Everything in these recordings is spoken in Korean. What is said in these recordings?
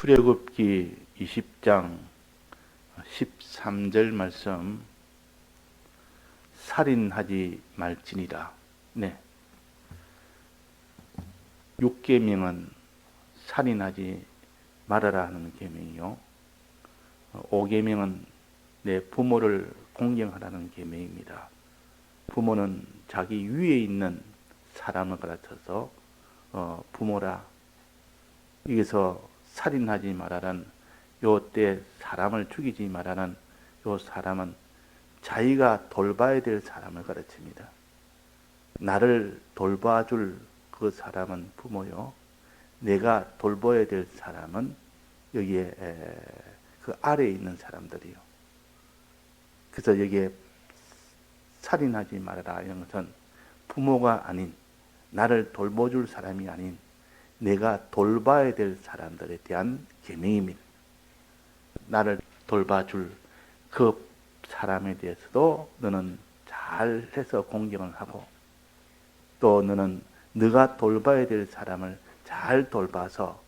출애굽기 20장 13절 말씀 살인하지 말지니라. 네. 6계명은 살인하지 말아라 하는 계명이요. 5계명은 내 부모를 공경하라는 계명입니다. 부모는 자기 위에 있는 사람을 가르쳐서 어, 부모라 여기서 살인하지 말아라는 요때 사람을 죽이지 말아라는 요 사람은 자기가 돌봐야 될 사람을 가르칩니다. 나를 돌봐줄 그 사람은 부모요. 내가 돌봐야 될 사람은 여기에 그 아래에 있는 사람들이요. 그래서 여기에 살인하지 말아라 이런 것은 부모가 아닌 나를 돌봐줄 사람이 아닌 내가 돌봐야 될 사람들에 대한 계명입니다. 나를 돌봐줄 그 사람에 대해서도 너는 잘해서 공경을 하고 또 너는 네가 돌봐야 될 사람을 잘 돌봐서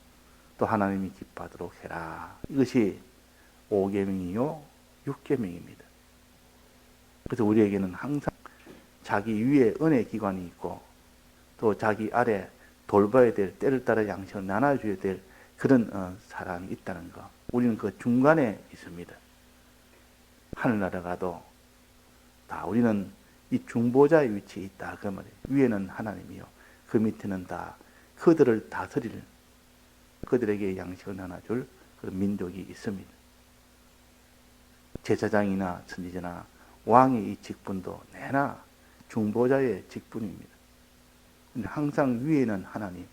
또 하나님이 기뻐하도록 해라. 이것이 5계명이요 6계명입니다. 그래서 우리에게는 항상 자기 위에 은혜 기관이 있고 또 자기 아래 돌봐야 될 때를 따라 양식을 나눠줘야 될 그런 어, 사람이 있다는 거. 우리는 그 중간에 있습니다. 하늘나라 가도 다 우리는 이 중보자의 위치에 있다 그 말이에요. 위에는 하나님이요. 그 밑에는 다 그들을 다스릴 그들에게 양식을 나눠줄 그런 민족이 있습니다. 제사장이나 선지자나 왕의 이 직분도 내나 중보자의 직분입니다. 항상 위에는 하나님,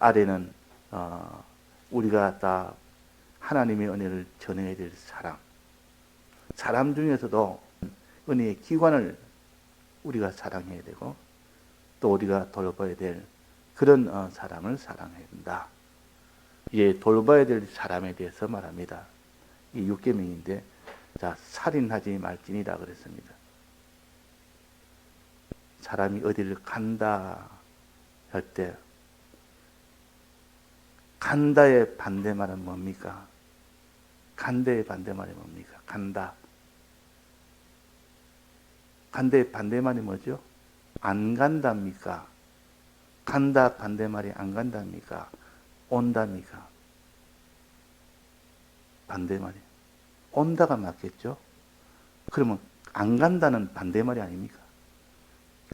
아래는 어, 우리가 다 하나님의 은혜를 전해야 될 사람. 사람 중에서도 은혜의 기관을 우리가 사랑해야 되고 또 우리가 돌봐야 될 그런 어, 사람을 사랑해야 된다. 이제 돌봐야 될 사람에 대해서 말합니다. 이 육계명인데 자 살인하지 말지니라 그랬습니다. 사람이 어디를 간다 할 때 간다의 반대말은 뭡니까? 간대의 반대말이 뭡니까? 간다. 간대의 반대말이 뭐죠? 안 간답니까? 간다 반대말이 안 간답니까? 온답니까? 반대말이. 온다가 맞겠죠? 그러면 안 간다는 반대말이 아닙니까?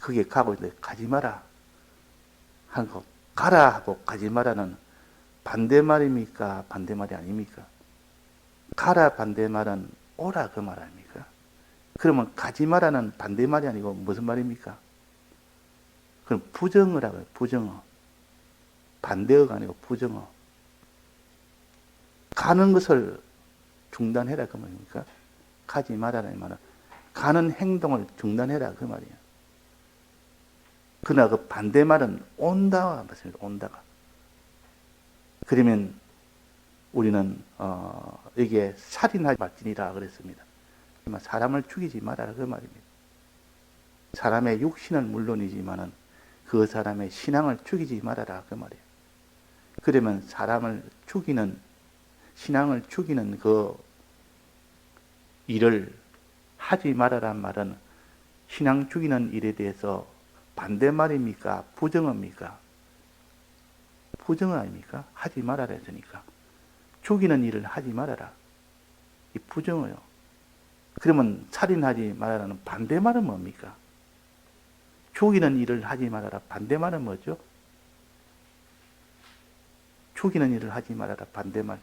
그게 가고 있는데 가지 마라. 하고 가라 하고 가지 마라는 반대말입니까? 반대말이 아닙니까? 가라 반대말은 오라 그 말 아닙니까? 그러면 가지 마라는 반대말이 아니고 무슨 말입니까? 그럼 부정을 하고요. 부정어. 반대어가 아니고 부정어. 가는 것을 중단해라 그 말입니까? 가지 말아라는 말은 가는 행동을 중단해라 그 말이에요. 그러나 그 반대말은 온다와 맞습니다. 온다가. 그러면 우리는 어, 이게 살인하지 말지니라 그랬습니다. 사람을 죽이지 말아라 그 말입니다. 사람의 육신은 물론이지만은 그 사람의 신앙을 죽이지 말아라 그 말이에요. 그러면 사람을 죽이는 신앙을 죽이는 그 일을 하지 말아란 말은 신앙 죽이는 일에 대해서 반대말입니까? 부정어입니까? 부정어 아닙니까? 하지 말아라 했으니까. 죽이는 일을 하지 말아라. 이 부정어요. 그러면 살인하지 말아라는 반대말은 뭡니까? 죽이는 일을 하지 말아라. 반대말은 뭐죠? 죽이는 일을 하지 말아라. 반대말.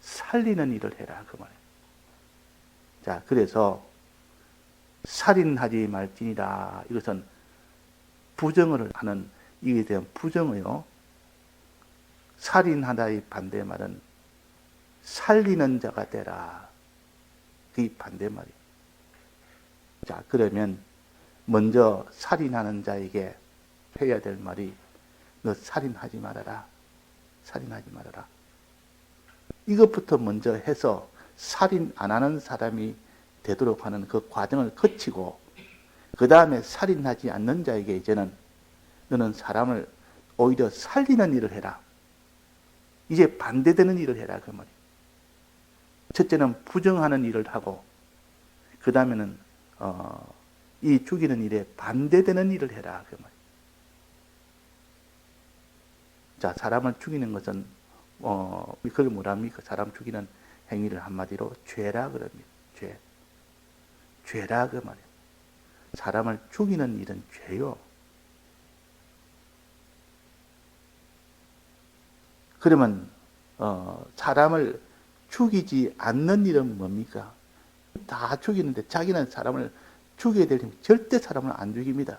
살리는 일을 해라. 그 말이에요. 자, 그래서 살인하지 말지니라. 이것은 부정을 하는 이에 대한 부정어요. 살인하다의 반대 말은 살리는 자가 되라. 그 반대 말이. 자, 그러면 먼저 살인하는 자에게 해야 될 말이 너 살인하지 말아라. 살인하지 말아라. 이것부터 먼저 해서 살인 안 하는 사람이 되도록 하는 그 과정을 거치고 그 다음에 살인하지 않는 자에게 이제는 너는 사람을 오히려 살리는 일을 해라. 이제 반대되는 일을 해라 그 말이에요. 첫째는 부정하는 일을 하고 그 다음에는 어, 이 죽이는 일에 반대되는 일을 해라 그 말이에요. 자 사람을 죽이는 것은 어, 그게 뭐랍니까? 사람 죽이는 행위를 한마디로 죄라 그럽니다. 죄. 죄라 그 말이에요. 사람을 죽이는 일은 죄요. 그러면 어, 사람을 죽이지 않는 일은 뭡니까? 다 죽이는데 자기는 사람을 죽여야 되면 절대 사람을 안 죽입니다.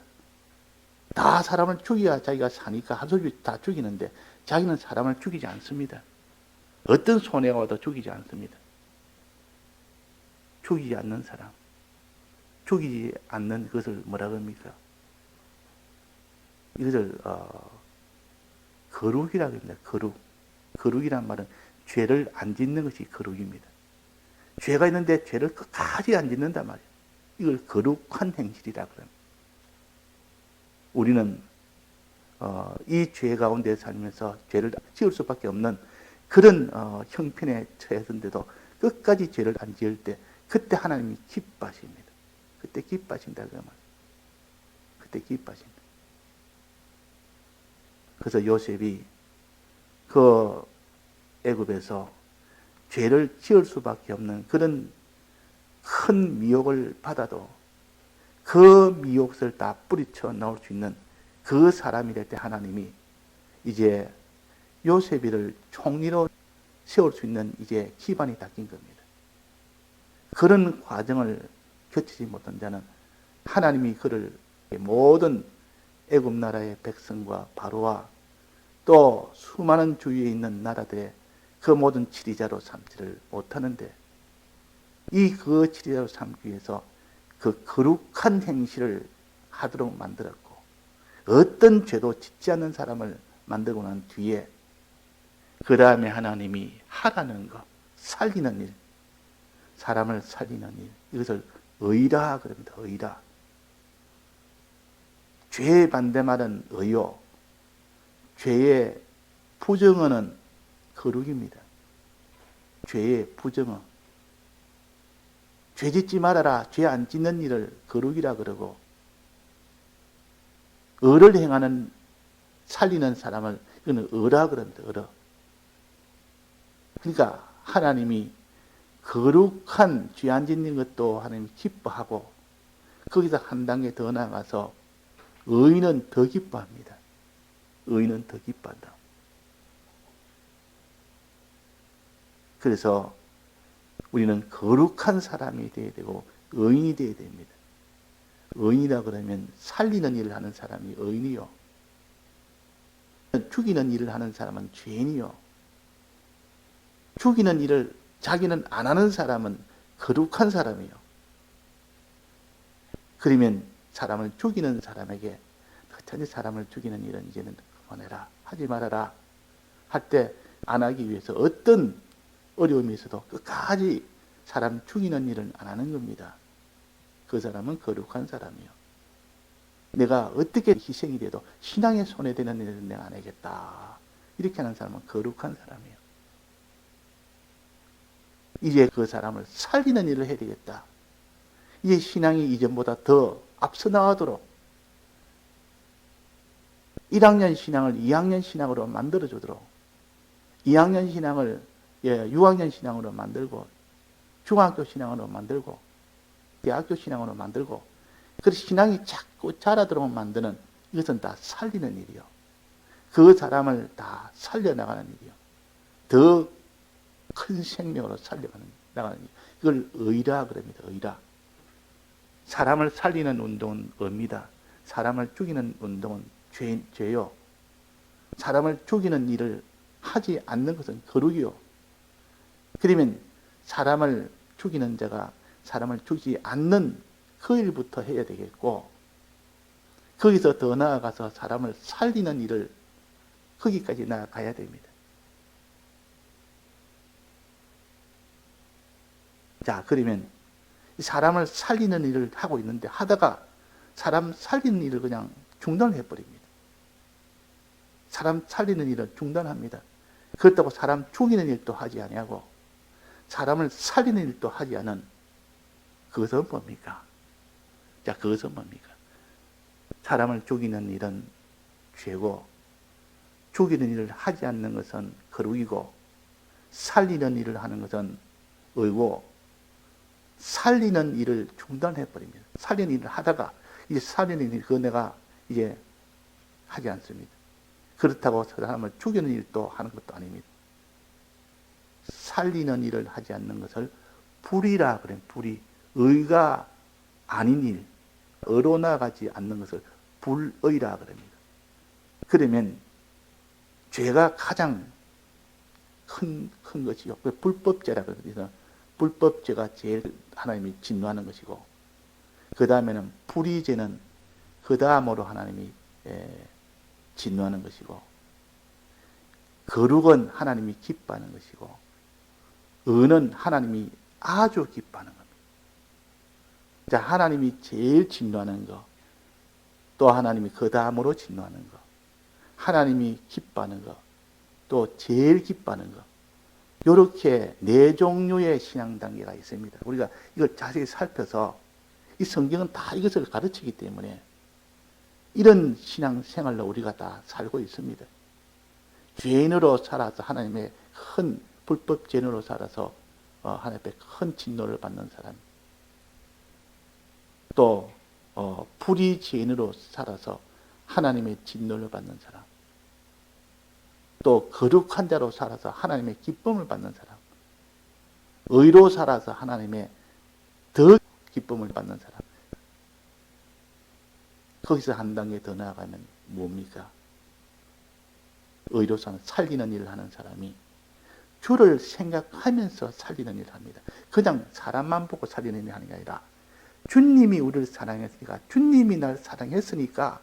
다 사람을 죽여야 자기가 사니까 하소비 다 죽이는데 자기는 사람을 죽이지 않습니다. 어떤 손해가 와도 죽이지 않습니다. 죽이지 않는 사람. 죽이지 않는 것을 뭐라 그럽니까? 이것을 어, 거룩이라고 합니다. 거룩. 거룩이란 말은 죄를 안 짓는 것이 거룩입니다. 죄가 있는데 죄를 끝까지 안 짓는단 말이에요. 이걸 거룩한 행실이라 그럽니다. 우리는 어, 이 죄 가운데 살면서 죄를 지을 수밖에 없는 그런 어, 형편에 처했는데도 끝까지 죄를 안 지을 때 그때 하나님이 기뻐하십니다. 그때 기뻐하신다 그 말. 그때 기뻐하신다. 그래서 요셉이 그 애굽에서 죄를 지을 수밖에 없는 그런 큰 미혹을 받아도 그 미혹을 다 뿌리쳐 나올 수 있는 그 사람이 될 때 하나님이 이제 요셉이를 총리로 세울 수 있는 이제 기반이 닦인 겁니다. 그런 과정을 거치지 못한 자는 하나님이 그를 모든 애굽 나라의 백성과 바로와 또 수많은 주위에 있는 나라들의 그 모든 지리자로 삼지를 못하는데 이 그 지리자로 삼기 위해서 그 거룩한 행실을 하도록 만들었고 어떤 죄도 짓지 않는 사람을 만들고 난 뒤에 그 다음에 하나님이 하라는 것, 살리는 일, 사람을 살리는 일, 이것을 의라 그럽니다. 의라. 죄의 반대말은 의요. 죄의 부정어는 거룩입니다. 죄의 부정어. 죄 짓지 말아라. 죄 안 짓는 일을 거룩이라 그러고 의를 행하는 살리는 사람을 이거는 의라 그럽니다. 의라. 그러니까 하나님이 거룩한 죄 안 짓는 것도 하나님이 기뻐하고 거기서 한 단계 더 나가서 의인은 더 기뻐합니다. 의인은 더 기뻐한다. 그래서 우리는 거룩한 사람이 되어야 되고 의인이 되어야 됩니다. 의인이라 그러면 살리는 일을 하는 사람이 의인이요. 죽이는 일을 하는 사람은 죄인이요. 죽이는 일을 자기는 안 하는 사람은 거룩한 사람이요. 그러면 사람을 죽이는 사람에게 어쩐지 사람을 죽이는 일은 이제는 그만해라. 하지 말아라. 할 때 안 하기 위해서 어떤 어려움이 있어도 끝까지 사람 죽이는 일은 안 하는 겁니다. 그 사람은 거룩한 사람이요. 내가 어떻게 희생이 돼도 신앙에 손해되는 일은 내가 안 하겠다. 이렇게 하는 사람은 거룩한 사람이에요. 이제 그 사람을 살리는 일을 해야 되겠다. 이제 신앙이 이전보다 더 앞서 나가도록 1학년 신앙을 2학년 신앙으로 만들어 주도록 2학년 신앙을 예, 6학년 신앙으로 만들고 중학교 신앙으로 만들고 대학교 신앙으로 만들고 그래서 신앙이 자꾸 자라도록 만드는 이것은 다 살리는 일이요. 그 사람을 다 살려나가는 일이요. 더 큰 생명으로 살려가는 나가는 일. 이걸 의라 그럽니다. 의라. 사람을 살리는 운동은 의입니다. 사람을 죽이는 운동은 죄, 죄요. 사람을 죽이는 일을 하지 않는 것은 거룩이요. 그러면 사람을 죽이는 자가 사람을 죽이지 않는 그 일부터 해야 되겠고, 거기서 더 나아가서 사람을 살리는 일을 거기까지 나아가야 됩니다. 자, 그러면 사람을 살리는 일을 하고 있는데 하다가 사람 살리는 일을 그냥 중단을 해버립니다. 사람 살리는 일을 중단합니다. 그렇다고 사람 죽이는 일도 하지 아니하고 사람을 살리는 일도 하지 않은 그것은 뭡니까? 자, 그것은 뭡니까? 사람을 죽이는 일은 죄고 죽이는 일을 하지 않는 것은 거룩이고 살리는 일을 하는 것은 의고 살리는 일을 중단해 버립니다. 살리는 일을 하다가 이제 살리는 일 그거 내가 이제 하지 않습니다. 그렇다고 사람을 죽이는 일도 하는 것도 아닙니다. 살리는 일을 하지 않는 것을 불이라 그래 불이 의가 아닌 일, 의로 나가지 않는 것을 불의라 그럽니다. 그러면 죄가 가장 큰, 큰 것이요. 그 불법죄라 그래서 불법죄가 제일 하나님이 진노하는 것이고, 그 다음에는 불의죄는 그 다음으로 하나님이 에, 진노하는 것이고, 거룩은 하나님이 기뻐하는 것이고, 의는 하나님이 아주 기뻐하는 겁니다. 자, 하나님이 제일 진노하는 것, 또 하나님이 그 다음으로 진노하는 것, 하나님이 기뻐하는 것, 또 제일 기뻐하는 것, 이렇게 네 종류의 신앙 단계가 있습니다. 우리가 이걸 자세히 살펴서 이 성경은 다 이것을 가르치기 때문에 이런 신앙 생활로 우리가 다 살고 있습니다. 죄인으로 살아서 하나님의 큰 불법 죄인으로 살아서 어, 하나님 앞에 큰 진노를 받는 사람. 또 어, 불의 죄인으로 살아서 하나님의 진노를 받는 사람. 또 거룩한 자로 살아서 하나님의 기쁨을 받는 사람. 의로 살아서 하나님의 더 기쁨을 받는 사람. 거기서 한 단계 더 나아가면 뭡니까? 의로 사는 살리는 일을 하는 사람이 주를 생각하면서 살리는 일을 합니다. 그냥 사람만 보고 살리는 일을 하는 게 아니라 주님이 우리를 사랑했으니까 주님이 날 사랑했으니까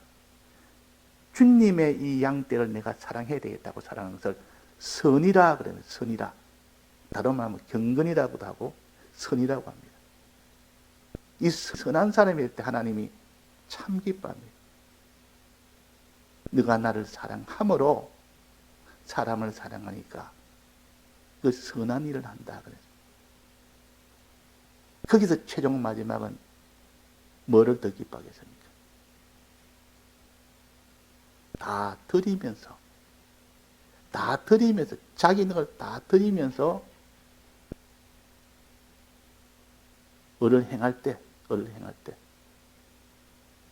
주님의 이 양떼를 내가 사랑해야 되겠다고 사랑하는 것을 선이라 그러면 선이라. 다른 말하면 경건이라고도 하고 선이라고 합니다. 이 선한 사람일 때 하나님이 참 기뻐합니다. 네가 나를 사랑함으로 사람을 사랑하니까 그 선한 일을 한다 그래서 거기서 최종 마지막은 뭐를 더 기뻐하겠습니까? 다 드리면서 다 드리면서 자기 있는 걸 다 드리면서 을을 행할 때 을을 행할 때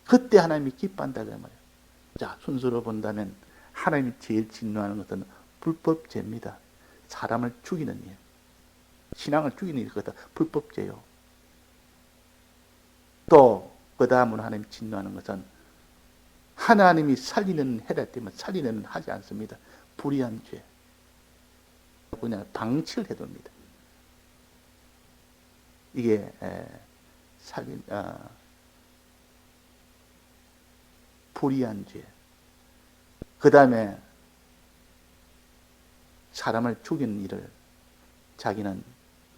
그때 하나님이 기뻐한다 그 말이에요. 자 순서로 본다면 하나님이 제일 진노하는 것은 불법죄입니다. 사람을 죽이는 일, 신앙을 죽이는 일 그것도 불법죄요. 또 그 다음으로 하나님 진노하는 것은 하나님이 살리는 해라 때문에 살리는 하지 않습니다. 불의한 죄. 그냥 방치를 해둡니다. 이게 에, 살린 어, 불의한 죄. 그 다음에 사람을 죽이는 일을 자기는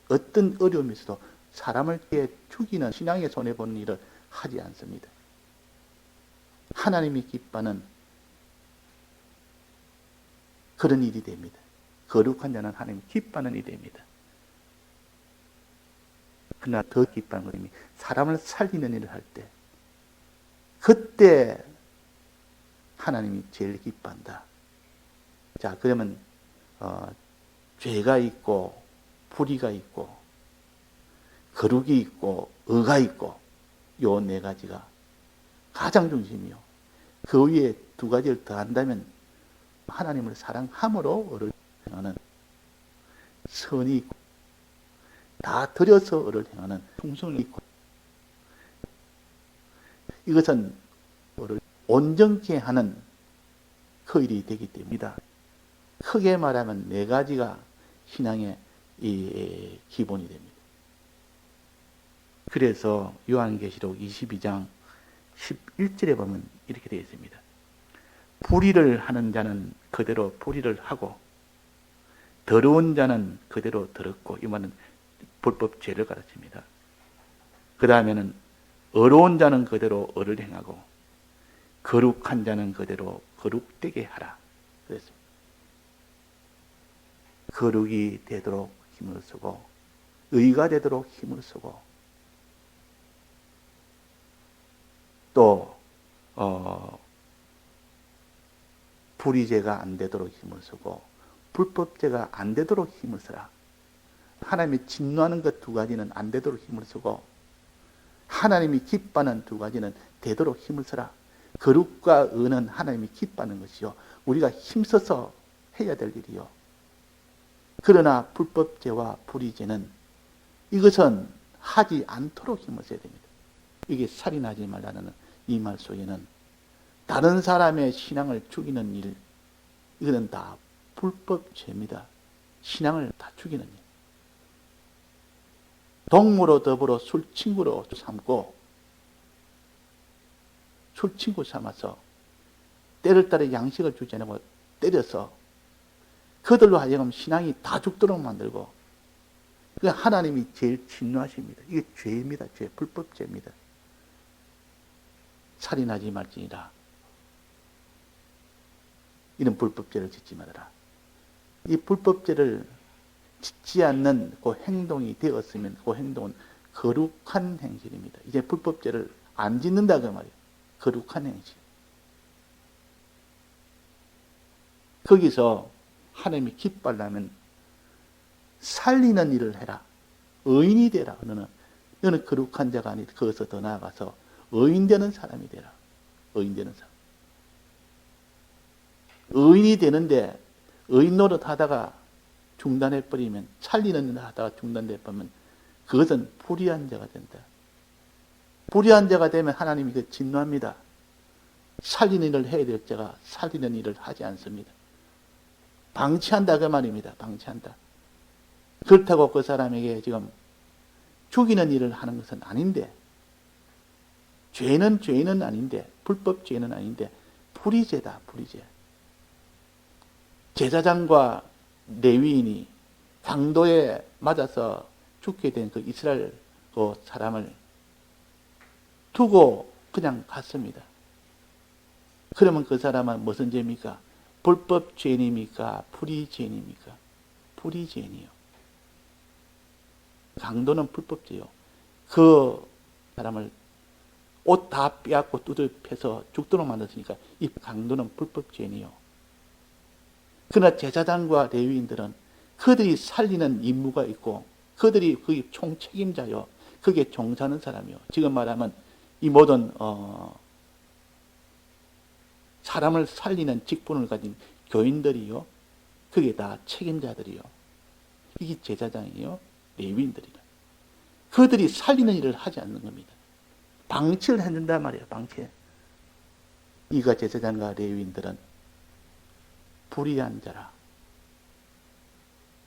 어떤 어려움이 있어도 사람을 죽이는 신앙의 손해보는 일을 하지 않습니다. 하나님이 기뻐하는 그런 일이 됩니다. 거룩한 자는 하나님 기뻐하는 일이 됩니다. 그러나 더 기뻐하는 것이 사람을 살리는 일을 할 때, 그때 하나님이 제일 기뻐한다. 자, 그러면, 어, 죄가 있고, 불의가 있고, 거룩이 있고, 의가 있고, 요 네 가지가 가장 중심이요. 그 위에 두 가지를 더 한다면 하나님을 사랑함으로 을을 행하는 선이 있고 다 들여서 을을 행하는 충성이 있고 이것은 을을 온전케 하는 그 일이 되기 때문이다. 크게 말하면 네 가지가 신앙의 이 기본이 됩니다. 그래서 요한계시록 22장 11절에 보면 이렇게 되어 있습니다. 불의를 하는 자는 그대로 불의를 하고 더러운 자는 그대로 더럽고 이 말은 불법 죄를 가르칩니다. 그 다음에는 어려운 자는 그대로 어를 행하고 거룩한 자는 그대로 거룩되게 하라. 그랬습니다. 거룩이 되도록 힘을 쓰고 의가 되도록 힘을 쓰고 또 어, 불의죄가 안 되도록 힘을 쓰고 불법죄가 안 되도록 힘을 쓰라. 하나님이 진노하는 것 두 가지는 안 되도록 힘을 쓰고 하나님이 기뻐하는 두 가지는 되도록 힘을 쓰라. 거룩과 의는 하나님이 기뻐하는 것이요. 우리가 힘써서 해야 될 일이요. 그러나 불법죄와 불의죄는 이것은 하지 않도록 힘을 써야 됩니다. 이게 살인하지 말라는 이 말 속에는 다른 사람의 신앙을 죽이는 일, 이거는 다 불법죄입니다. 신앙을 다 죽이는 일. 동무로 더불어 술 친구로 삼고 술 친구 삼아서 때를 따라 양식을 주지 않고 때려서 그들로 하여금 신앙이 다 죽도록 만들고 그 하나님이 제일 진노하십니다. 이게 죄입니다. 죄, 불법죄입니다. 살인하지 말지니라. 이런 불법죄를 짓지 말아라. 이 불법죄를 짓지 않는 그 행동이 되었으면 그 행동은 거룩한 행실입니다. 이제 불법죄를 안 짓는다 그 말이에요. 거룩한 행실. 거기서 하나님이 기뻐하려면 살리는 일을 해라. 의인이 되라. 너는 너는 거룩한 자가 아니 거기서 더 나아가서 의인 되는 사람이 되라. 의인 되는 사람. 의인이 되는데 의인 노릇 하다가 중단해 버리면 살리는 일 하다가 중단돼 버리면 그것은 불의한 자가 된다. 불의한 자가 되면 하나님이 그 진노합니다. 살리는 일을 해야 될 자가 살리는 일을 하지 않습니다. 방치한다 그 말입니다. 방치한다. 그렇다고 그 사람에게 지금 죽이는 일을 하는 것은 아닌데 죄는 죄는 아닌데 불법 죄는 아닌데 불의죄다 불의죄. 제사장과 레위인이 강도에 맞아서 죽게 된 그 이스라엘 그 사람을 두고 그냥 갔습니다. 그러면 그 사람은 무슨 죄입니까? 불법 죄인입니까? 불의 죄인입니까? 불의 죄인이요. 강도는 불법죄요. 그 사람을 옷 다 빼앗고 두들펴서 죽도록 만들었으니까 이 강도는 불법죄인이요. 그러나 제사장과 레위인들은 그들이 살리는 임무가 있고 그들이 그 총책임자요. 그게 종사하는 사람이요. 지금 말하면 이 모든 어, 사람을 살리는 직분을 가진 교인들이요. 그게 다 책임자들이요. 이게 제사장이요. 레위인들이라. 그들이 살리는 일을 하지 않는 겁니다. 방치를 해준단 말이에요. 방치. 이가 제사장과 레위인들은 불의한 자라.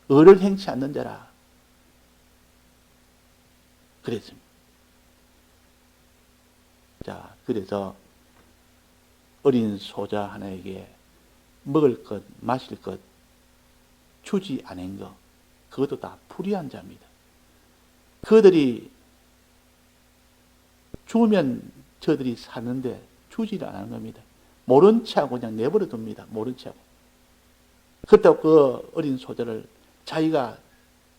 의를 행치 않는 자라. 그랬습니다. 자, 그래서 어린 소자 하나에게 먹을 것, 마실 것 주지 않은 것, 그것도 다 불의한 자입니다. 그들이 죽으면 저들이 사는데 주지를 않는 겁니다. 모른 체하고 그냥 내버려 둡니다. 모른 체하고. 그렇다고 그 어린 소자를 자기가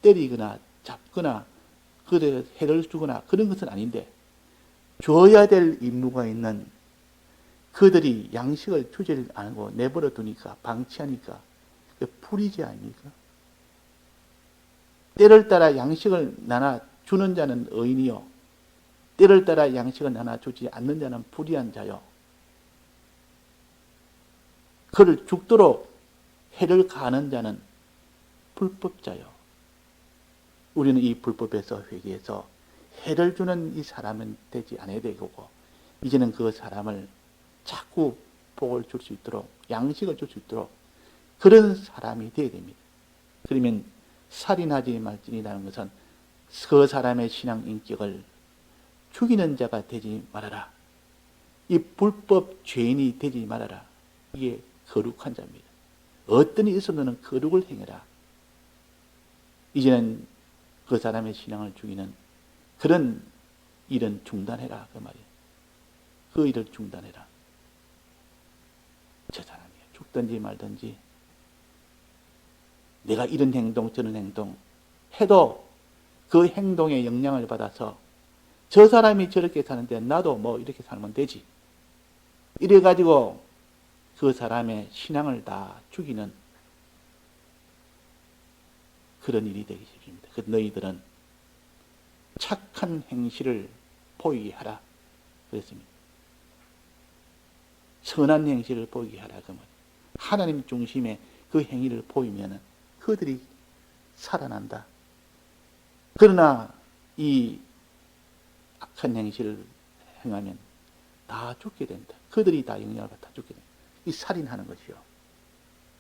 때리거나 잡거나 그들에 해를 주거나 그런 것은 아닌데 줘야 될 임무가 있는 그들이 양식을 주지 않고 내버려 두니까 방치하니까 그 불이지 아닙니까? 때를 따라 양식을 나눠 주는 자는 의인이요. 때를 따라 양식을 나눠 주지 않는 자는 불의한 자요. 그를 죽도록 해를 가하는 자는 불법자요. 우리는 이 불법에서 회개해서 해를 주는 이 사람은 되지 않아야 되고 이제는 그 사람을 자꾸 복을 줄 수 있도록 양식을 줄 수 있도록 그런 사람이 되어야 됩니다. 그러면 살인하지 말지니라는 것은 그 사람의 신앙 인격을 죽이는 자가 되지 말아라. 이 불법 죄인이 되지 말아라. 이게 거룩한 자입니다. 어떤 일이 있어도 거룩을 행해라. 이제는 그 사람의 신앙을 죽이는 그런 일은 중단해라. 그 말이에요. 그 일을 중단해라. 저 사람이에요. 죽든지 말든지 내가 이런 행동 저런 행동 해도 그 행동에 영향을 받아서 저 사람이 저렇게 사는데 나도 뭐 이렇게 살면 되지. 이래 가지고 그 사람의 신앙을 다 죽이는 그런 일이 되기 쉽습니다. 그 너희들은 착한 행실을 보이게 하라. 그랬습니다. 선한 행실을 보이게 하라. 그러면 하나님 중심의 그 행위를 보이면 그들이 살아난다. 그러나 이 악한 행실을 행하면 다 죽게 된다. 그들이 다 영향을 받아 죽게 된다. 이 살인하는 것이요.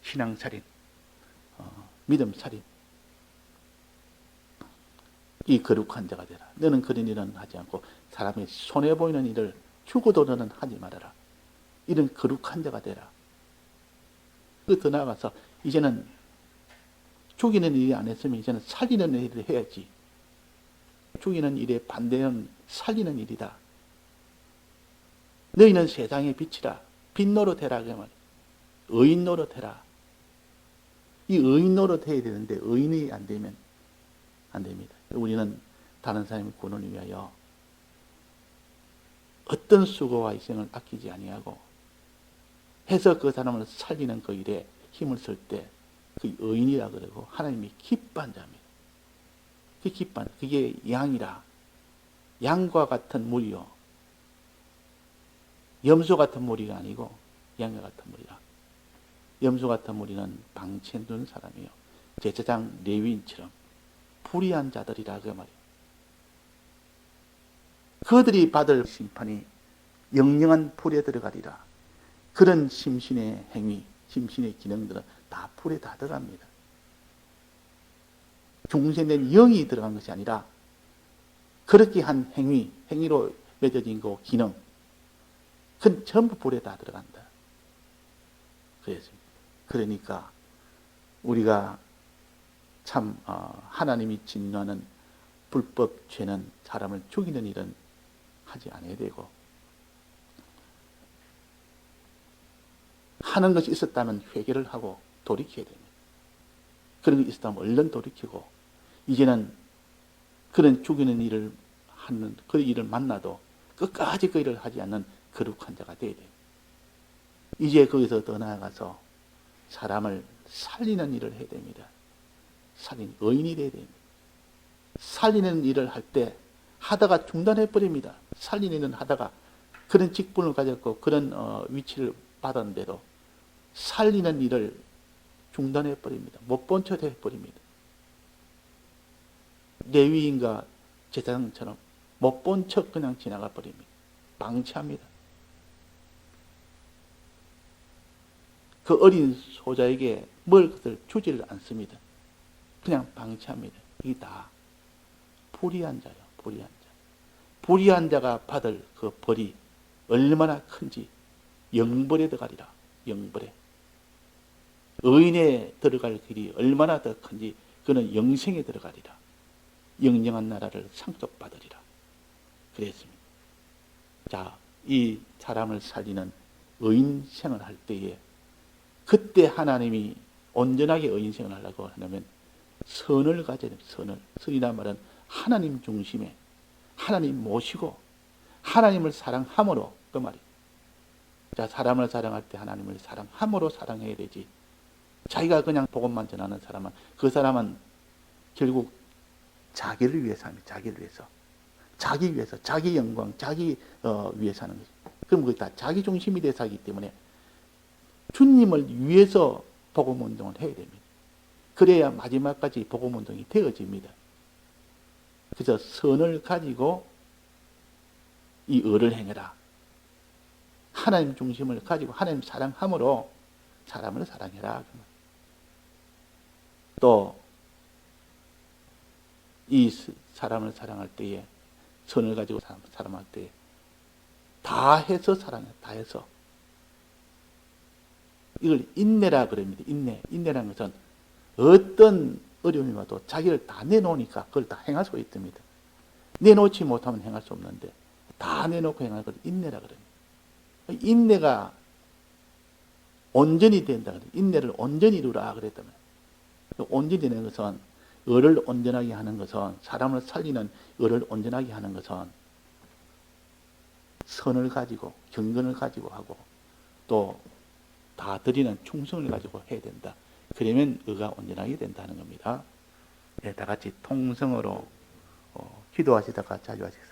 신앙살인, 어, 믿음살인. 이 거룩한 자가 되라. 너는 그런 일은 하지 않고 사람이 손해 보이는 일을 죽어도 너는 하지 말아라. 이런 거룩한 자가 되라. 그더 나아가서 이제는 죽이는 일이 안 했으면 이제는 살리는 일을 해야지. 죽이는 일에 반대는 살리는 일이다. 너희는 세상의 빛이라. 빛 노릇해라. 그 말. 의인 노릇해라. 이 의인 노릇해야 되는데 의인이 안 되면 안 됩니다. 우리는 다른 사람의 구원을 위하여 어떤 수고와 희생을 아끼지 아니하고 해서 그 사람을 살리는 그 일에 힘을 쓸 때 그 의인이라 그러고 하나님이 기뻐한 자입니다. 그 기뻐한 그게 양이라 양과 같은 물이요. 염소 같은 무리가 아니고 양과 같은 무리라. 염소 같은 무리는 방치해 둔 사람이요. 제사장 레위인처럼 불의한 자들이라 그 말이에요. 그들이 받을 심판이 영영한 불에 들어가리라. 그런 심신의 행위, 심신의 기능들은 다 불에 다 들어갑니다. 중생된 영이 들어간 것이 아니라 그렇게 한 행위, 행위로 맺어진 그 기능, 그건 전부 불에 다 들어간다. 그러니까 우리가 참 어, 하나님이 진노하는 불법 죄는 사람을 죽이는 일은 하지 않아야 되고 하는 것이 있었다면 회개를 하고 돌이켜야 됩니다. 그런 게 있었다면 얼른 돌이키고 이제는 그런 죽이는 일을 하는 그 일을 만나도 끝까지 그 일을 하지 않는 거룩한 자가 되어야 돼요. 이제 거기서 더 나아가서 사람을 살리는 일을 해야 됩니다. 살인, 의인이 되어야 됩니다. 살리는 일을 할 때 하다가 중단해 버립니다. 살리는 일은 하다가 그런 직분을 가졌고 그런 어, 위치를 받았는데도 살리는 일을 중단해 버립니다. 못 본척해 버립니다. 레위인과 제사장처럼 못 본 척 그냥 지나가 버립니다. 방치합니다. 그 어린 소자에게 뭘 것을 주지를 않습니다. 그냥 방치합니다. 이게 다 불의한 자요. 불의한 자. 불의한 자가 받을 그 벌이 얼마나 큰지 영벌에 들어가리라. 영벌에. 의인에 들어갈 길이 얼마나 더 큰지 그는 영생에 들어가리라. 영영한 나라를 상속받으리라. 그랬습니다. 자, 이 사람을 살리는 의인 생을 할 때에 그때 하나님이 온전하게 의인 생을 하려고 하려면 선을 가져야 됩니다. 선을. 선이란 말은 하나님 중심에 하나님 모시고 하나님을 사랑함으로 그 말이. 자, 사람을 사랑할 때 하나님을 사랑함으로 사랑해야 되지. 자기가 그냥 복음만 전하는 사람은 그 사람은 결국 자기를 위해서 합니다. 자기를 위해서. 자기 위해서, 자기 영광, 자기 어, 위해서 하는 거죠. 그럼 그게 다 자기 중심이 돼서 하기 때문에 주님을 위해서 복음 운동을 해야 됩니다. 그래야 마지막까지 복음 운동이 되어집니다. 그래서 선을 가지고 이 의를 행해라. 하나님 중심을 가지고 하나님 사랑함으로 사람을 사랑해라. 또 이 사람을 사랑할 때에 선을 가지고 사람, 사람할 때에 다 해서 사랑해. 다 해서. 이걸 인내라 그럽니다. 인내. 인내라는 것은 어떤 어려움이 와도 자기를 다 내놓으니까 그걸 다 행할 수가 있답니다. 내놓지 못하면 행할 수 없는데 다 내놓고 행할 걸 인내라 그럽니다. 인내가 온전히 된다. 인내를 온전히 이루라 그랬다면 온전히 되는 것은 을을 온전하게 하는 것은 사람을 살리는 을을 온전하게 하는 것은 선을 가지고 경건을 가지고 하고 또 다 드리는 충성을 가지고 해야 된다. 그러면 의가 온전하게 된다는 겁니다. 네, 다 같이 통성으로 어, 기도하시다가 자주 하시겠습니다.